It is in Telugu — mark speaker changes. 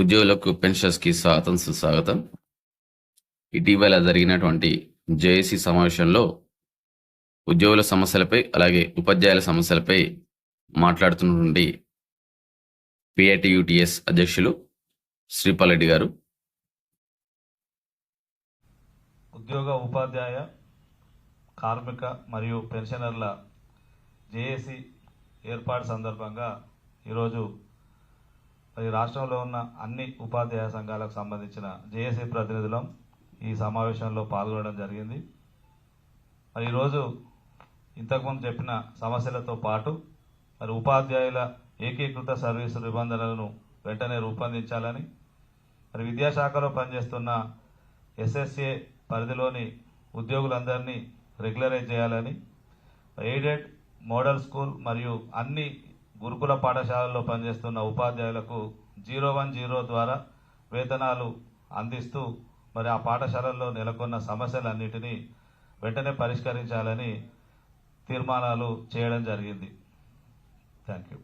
Speaker 1: ఉద్యోగులకు పెన్షన్స్కి స్వాగతం సుస్వాగతం. ఇటీవల జరిగినటువంటి జేఏసీ సమావేశంలో ఉద్యోగుల సమస్యలపై అలాగే ఉపాధ్యాయుల సమస్యలపై మాట్లాడుతున్నటువంటి పిఐటియుటిఎస్ అధ్యక్షులు శ్రీపాల్రెడ్డి గారు.
Speaker 2: ఉద్యోగ ఉపాధ్యాయ కార్మిక మరియు పెన్షనర్ల జేఏసీ ఏర్పాటు సందర్భంగా ఈరోజు మరి రాష్ట్రంలో ఉన్న అన్ని ఉపాధ్యాయ సంఘాలకు సంబంధించిన జేఏసీ ప్రతినిధులం ఈ సమావేశంలో పాల్గొనడం జరిగింది. మరి ఈరోజు ఇంతకుముందు చెప్పిన సమస్యలతో పాటు మరి ఉపాధ్యాయుల ఏకీకృత సర్వీసు నిబంధనలను వెంటనే రూపొందించాలని మరి విద్యాశాఖలో పనిచేస్తున్న ఎస్ఎస్ఏ పరిధిలోని ఉద్యోగులందరినీ రెగ్యులరైజ్ చేయాలని ఎయిడెడ్ మోడల్ స్కూల్ మరియు అన్ని గురుకుల పాఠశాలల్లో పనిచేస్తున్న ఉపాధ్యాయులకు జీరో వన్ జీరో ద్వారా వేతనాలు అందిస్తూ మరి ఆ పాఠశాలల్లో నెలకొన్న సమస్యలన్నిటినీ వెంటనే పరిష్కరించాలని తీర్మానాలు చేయడం జరిగింది. Thank you